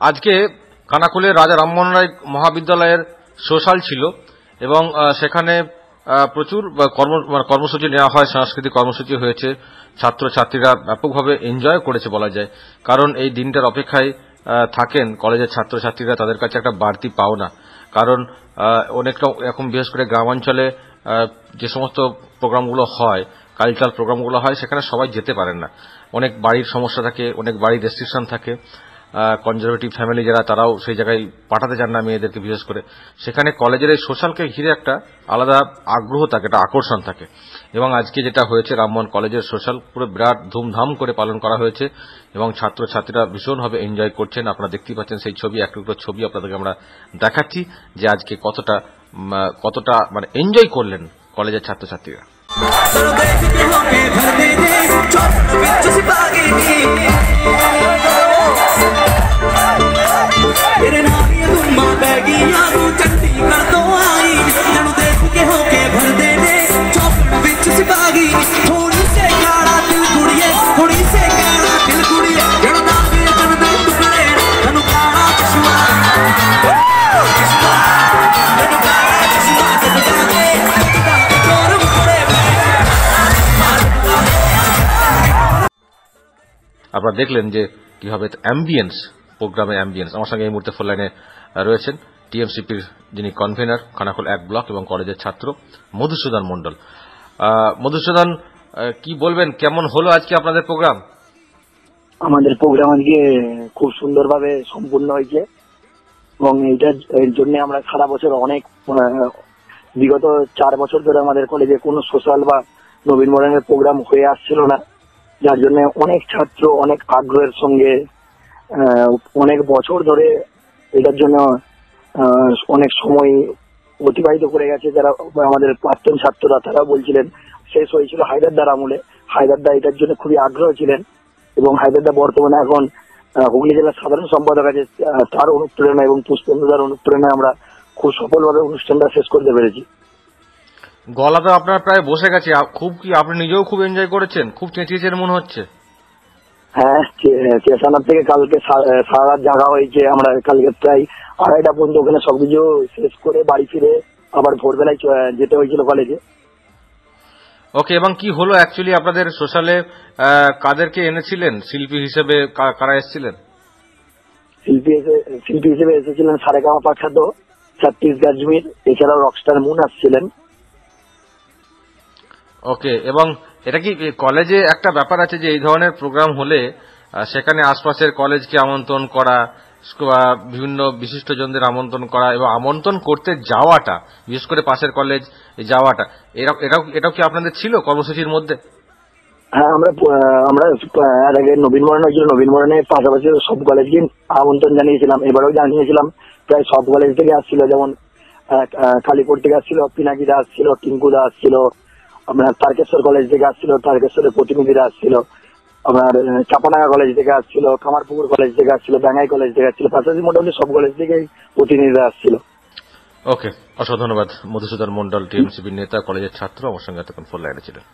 আজকে কানাকুলের রাজা রামমোহন রায় মহাবিদ্যালয়ের সোশ্যাল ছিল এবং সেখানে প্রচুর কর্ম মানে কর্মসূচি নেওয়া হয়, সাংস্কৃতিক কর্মসূচি হয়েছে, ছাত্রছাত্রীরা ব্যাপকভাবে এনজয় করেছে বলা যায়। কারণ এই দিনটার অপেক্ষায় থাকেন কলেজের ছাত্রছাত্রীরা, তাদের কাছে একটা বাড়তি পাওনা। কারণ অনেকটা, এখন বিশেষ করে গ্রামাঞ্চলে যে সমস্ত প্রোগ্রামগুলো হয়, কালচারাল প্রোগ্রামগুলো হয়, সেখানে সবাই যেতে পারেন না। অনেক বাড়ির সমস্যা থাকে, অনেক বাড়ির রেস্ট্রিকশন থাকে। কনজারভেটিভ ফ্যামিলি যারা, তারাও সেই জায়গায় পাঠাতে চান না মেয়েদেরকে, বিশেষ করে। সেখানে কলেজের এই সোশ্যালকে ঘিরে একটা আলাদা আগ্রহ থাকে, একটা আকর্ষণ থাকে। এবং আজকে যেটা হয়েছে, রামমোহন কলেজের সোশ্যাল পুরো বিরাট ধুমধাম করে পালন করা হয়েছে। এবং ছাত্রছাত্রীরা ভীষণভাবে এনজয় করছেন। আপনারা দেখতেই পাচ্ছেন সেই ছবি, এক টুকরো ছবি আপনাদেরকে আমরা দেখাচ্ছি, যে আজকে কতটা কতটা মানে এনজয় করলেন কলেজের ছাত্রছাত্রীরা। আপনারা দেখলেন যে কীভাবে অ্যাম্বিয়েন্স প্রোগ্রামের অ্যাম্বিয়েন্স আমার সঙ্গে এই মুহূর্তে ফোন লাইনে রয়েছেন টিএমসিপির যিনি কনভেনার খানাকুল এক ব্লক এবং কলেজের ছাত্র মধুসূদন মণ্ডল। মধুসূদন কি বলবেন? কেমন হলো আজকে আপনাদের প্রোগ্রাম আমাদের প্রোগ্রাম আজকে খুব সুন্দরভাবে সম্পূর্ণ হয়েছে এবং এইটার এর জন্য আমরা সারা বছর অনেক বিগত চার বছর ধরে আমাদের কলেজে কোনো সোশ্যাল বা নবীন বরণের প্রোগ্রাম হয়ে আসছিল না। যার জন্য অনেক ছাত্র, অনেক আগ্রহের সঙ্গে অনেক বছর ধরে এটার জন্য অনেক সময় অতিবাহিত করে গেছে যারা আমাদের প্রাক্তন ছাত্ররা তারা বলছিলেন শেষ হয়েছিল হায়দারদার আমলে। হায়দারদা এটার জন্য খুবই আগ্রহ ছিলেন এবং হায়দারদা বর্তমানে এখন হুগলি জেলার সাধারণ সম্পাদক আছে তার অনুপ্রেরণা এবং পুষ্পেন্দ্রদার অনুপ্রেরণায় আমরা খুব সফলভাবে অনুষ্ঠানটা শেষ করতে পেরেছি। গলা তো আপনার প্রায় বসে গেছে। খুব কি আপনি নিজেও খুব এনজয় করেছেন? খুব চেঁচিয়েছেন মনে হচ্ছে। হ্যাঁ চে- থেকে কালকে সারা রাত জাগা হয়েছে। আমরা কালকে প্রায় আড়াইটা পর্যন্ত ওখানে সবকিছু শেষ করে বাড়ি ফিরে আবার ভোরবেলায় যেতে হয়েছিল কলেজে ওকে এবং কি হলো অ্যাকচুয়ালি আপনাদের সোশ্যালে কাদেরকে এনেছিলেন? শিল্পী হিসেবে কারা এসেছিলেন? শিল্পী শিল্পী হিসেবে এসেছিলেন সারেগামা পাখ্যাত ছত্তিশ গাজমির এছাড়াও রকস্টার মুন আসছিলেন। ওকে এবং এটা কি কলেজে একটা ব্যাপার আছে যে এই ধরনের প্রোগ্রাম হলে সেখানে আশপাশের কলেজকে আমন্ত্রণ করা বিভিন্ন বিশিষ্টজনদের আমন্ত্রণ করা এবং আমন্ত্রণ করতে যাওয়াটা, বিশেষ করে পাশের কলেজ যাওয়াটা এটাও এটাও কি আপনাদের ছিল কর্মসূচির মধ্যে? হ্যাঁ আমরা আমরা এর আগে নবীন বরণ হয়েছিল নবীন বরণের পাশাপাশি সব কলেজকে আমন্ত্রণ জানিয়েছিলাম, এবারেও জানিয়েছিলাম, প্রায় সব কলেজ থেকে আসছিল, যেমন কালীপুর থেকে আসছিল পিনাকিদা আসছিল টিঙ্কুদা আসছিল আপনার তারকেশ্বর কলেজ থেকে আসছিল, তারকেশ্বরের প্রতিনিধিরা আসছিল। আপনার চাপানাগা কলেজ থেকে আসছিল কামারপুকুর কলেজ থেকে আসছিল ব্যাঙ্গাই কলেজ থেকে আসছিল, পাশাপাশি মোটামুটি সব কলেজ থেকেই প্রতিনিধিরা আসছিল। ওকে, অসংখ্য ধন্যবাদ। মধুসূদন মন্ডল টিএমসিবির নেতা, কলেজের ছাত্র, আমার সঙ্গে এতক্ষণ ফোন লাইনে ছিলেন।